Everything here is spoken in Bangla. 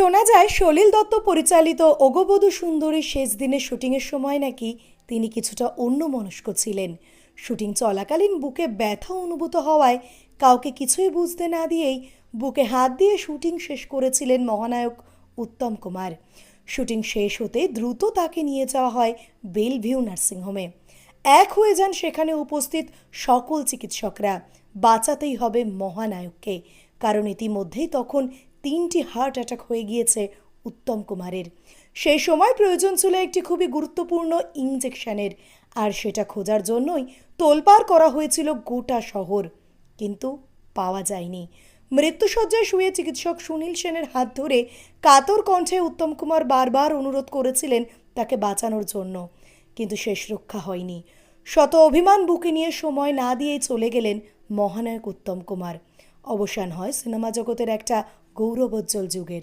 শোনা যায়, সলিল দত্ত পরিচালিত অগবধূ সুন্দরী শেষ দিনের শুটিংয়ের সময় নাকি তিনি কিছুটা অন্যমনস্ক ছিলেন। শুটিং চলাকালীন বুকে ব্যথা অনুভূত হওয়ায় কাউকে কিছুই বুঝতে না দিয়েই বুকে হাত দিয়ে শুটিং শেষ করেছিলেন মহানায়ক উত্তম কুমার। শুটিং শেষ হতে দ্রুত তাকে নিয়ে যাওয়া হয় বেলভিউ নার্সিংহোমে। এক হয়ে যান সেখানে উপস্থিত সকল চিকিৎসকরা। বাঁচাতেই হবে মহানায়ককে, কারণ ইতিমধ্যেই তখন তিনটি হার্ট অ্যাটাক হয়ে গিয়েছে উত্তম কুমারের। সেই সময় প্রয়োজন ছিল একটি খুবই গুরুত্বপূর্ণ ইঞ্জেকশনের আর সেটা খোঁজার জন্যই তোলপাড় করা হয়েছিল গোটা শহর। কিন্তু পাওয়া যায়নি। মৃত্যুসজ্জায় শুয়ে চিকিৎসক সুনীল সেনের হাত ধরে কাতর কণ্ঠে উত্তম কুমার বারবার অনুরোধ করেছিলেন তাকে বাঁচানোর জন্য। কিন্তু শেষ রক্ষা হয়নি। শত অভিমান বুকে নিয়ে সময় না দিয়েই চলে গেলেন মহানায়ক উত্তম কুমার। অবসান হয়। সিনেমা জগতের একটা গৌরবোজ্জ্বল যুগের।